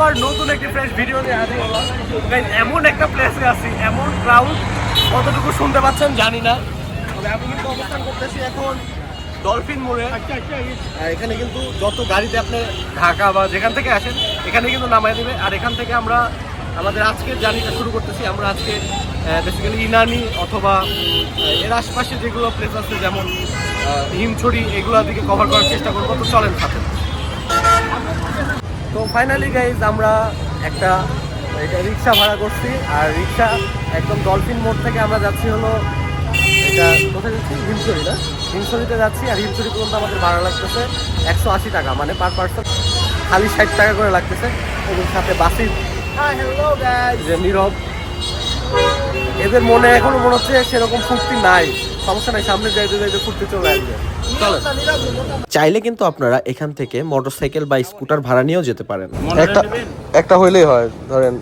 সবার নতুন একটি ফ্রেশ ভিডিও নিয়ে হাজির হলাম। এমন একটা প্লেসে আছি এমন ক্রাউড কতটুকু শুনতে পাচ্ছেন জানি না। তবে আমি কিন্তু অবস্থান করতেছি এখন ডলফিন মোড়ে আর এখানে কিন্তু যত গাড়িতে আপনি ঢাকা বা যেখান থেকে আসেন এখানে কিন্তু নামাই দেবে। আর এখান থেকে আমরা আমাদের আজকের জার্নিটা শুরু করতেছি। আমরা আজকে বেসিক্যালি ইনানি অথবা এর আশপাশে যেগুলো প্লেস আছে যেমন হিমছড়ি এগুলোর দিকে কভার করার চেষ্টা করব। তো চলেন সাথে। তো ফাইনালি গাইজ আমরা একটা এটা রিক্সা ভাড়া করছি। আর রিক্সা একদম ডলফিন মোড় থেকে আমরা যাচ্ছি হলো এটা কোথায় যাচ্ছি? হিমছড়ি না? হিমছড়িতে যাচ্ছি আর হিমছড়ি পর্যন্ত আমাদের ভাড়া লাগতেছে একশো আশি টাকা মানে পার পার্সন খালি ষাট টাকা করে লাগতেছে। এবং সাথে বাসি যে নীরব এদের মনে এখনও মনে হচ্ছে সেরকম ফুর্তি নাই। সমস্যা নাই সামনে যাইতে যাইতে ফুর্তি চলে আসবে। চাইলে কিন্তু আপনারা এখান থেকে মোটরসাইকেল বা স্কুটার ভাড়া নিয়েও যেতে পারেন। একটা একটা হইলেই হয় ধরেন।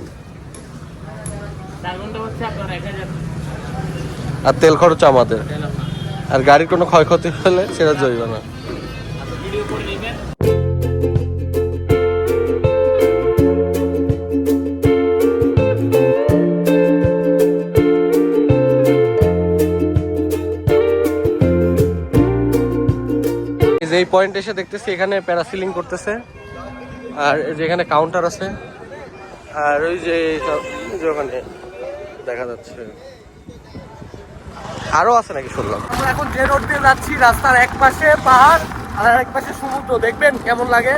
আর তেল খরচ আমাদের। আর গাড়ির কোনো ক্ষয়ক্ষতি হলে সেটা জরিমানা। পয়েন্ট এসে দেখতেছি এখানে প্যারাসিলিং করতেছে। আর যেখানে কাউন্টার আছে। আর ওই যে ওখানে দেখা যাচ্ছে। আরও আছে নাকি শুনলাম? এখন যে রোড দিয়ে যাচ্ছি রাস্তার এক পাশে পাহাড় আর এক পাশে সমুদ্র। দেখবেন কেমন লাগে?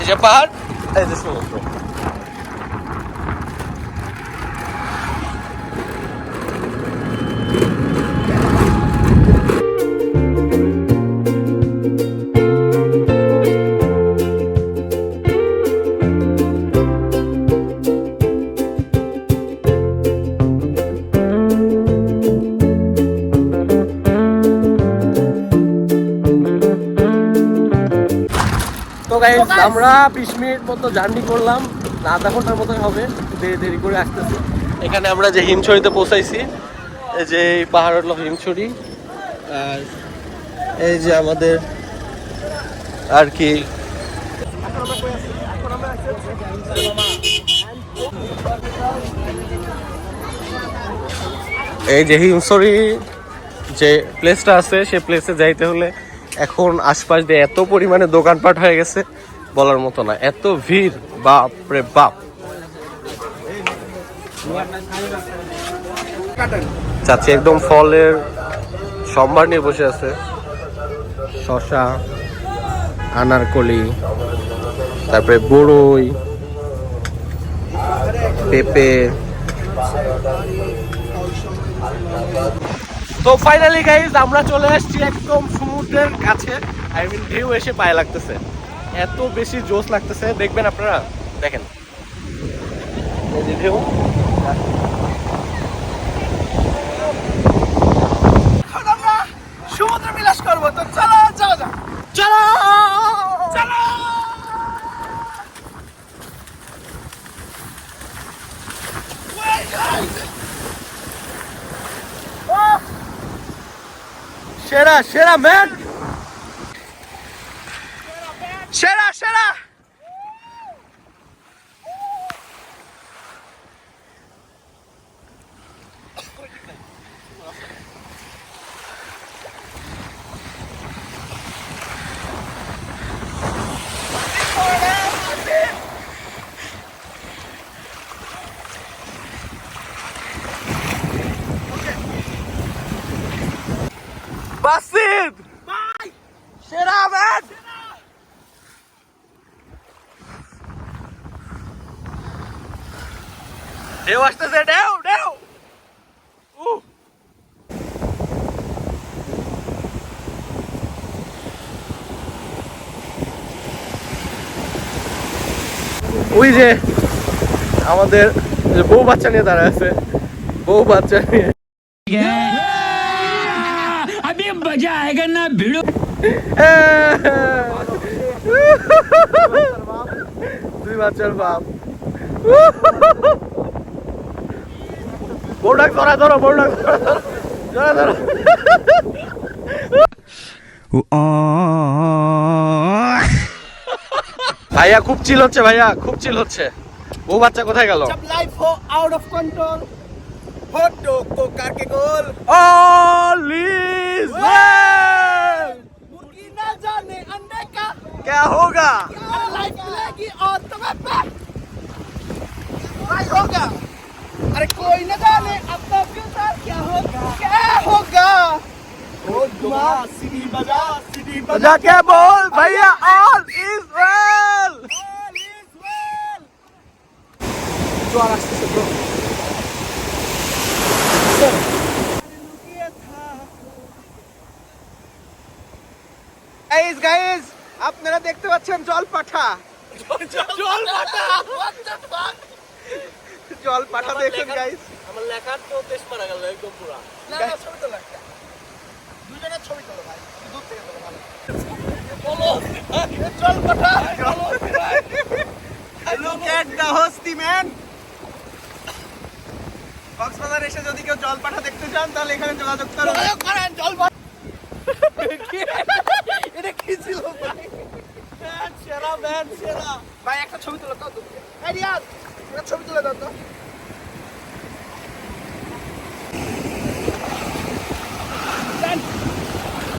এই যে পাহাড়। এই যে সমুদ্র। তো গাইস আমরা বিশ মিনিট মতো জার্নি করলাম। আধা ঘণ্টার মতোই হবে দেরি দেরি করে আসতেছি। এখানে আমরা যে হিমছড়িতে পৌঁছাইছি এই যে পাহাড় হলো হিমছড়ি। আর এই যে আমাদের আর কি। এই যে হিমছড়ি যে প্লেসটা আছে সে প্লেসে যাইতে হলে এখন আশপাশ দিয়ে এত পরিমাণে দোকানপাট হয়ে গেছে, বলার মতো না। এত ভিড়, বাপ রে বাপ। চাচ্ছি একদম ফলের সম্ভার নিয়ে বসে আছে। শশা আনারকলি, তারপরে বড়ই, পেঁপে। তো ফাইনালি গাইজ আমরা চলে আসছি একদম সমুদ্রের কাছে আই মিন ঢেউ এসে পায়ে লাগতেছে। এত বেশি জোশ লাগতেছে, দেখবেন আপনারা, দেখেন। এই সমুদ্র বিলাস করব, তো চলো সেরা সেরা ম্যান সেরা সেরা বাসিদ সেরা ম্যান ঢেউ আসতেছে ঢেউ ঢেউ। উহ। ওই যে আমাদের যে বউ বাচ্চা নিয়ে দাঁড়ায় আছে বউ বাচ্চা নিয়ে। मजा आएगा ना भिड़ो দুই বাচ্চার বাপ বউডাক ধরা ধরো বউডাক ধরা ধরো ধরা ধরো ভাইয়া খুব চিল হচ্ছে ভাইয়া খুব চিল হচ্ছে বউ বাচ্চা কোথায় গেল जब लाइफ हो आउट ऑफ कंट्रोल फोटो को करके गोल All बजा सीढ़ी बजा बजा के बोल भैया all is well! All is well. জোয়ার আসতেছে ব্রো গাইস গাইস আপনারা দেখতে পাচ্ছেন জল পাঠা জল পাটা what the fuck জল পাঠা দেখুন গাইস আমার লেখার তো দেশ মারা গেল একদম পুরা লাগা ছবি তোলা একটা দুজনের ছবি তোলো ভাই দূর থেকে তোলো ভালো। বলো। জল পাটা লুক এট দ্য হস্তি ম্যান কক্সবাজার এসে যদি কেউ জল পাঠা দেখতে চান তাহলে এখানে যোগাযোগ করুন যোগাযোগ করেন জল পাটা এটা কি ছিল ভাই? সেরা ব্যান্ড সেরা। ভাই একটা ছবি তোলো এই রিয়াজ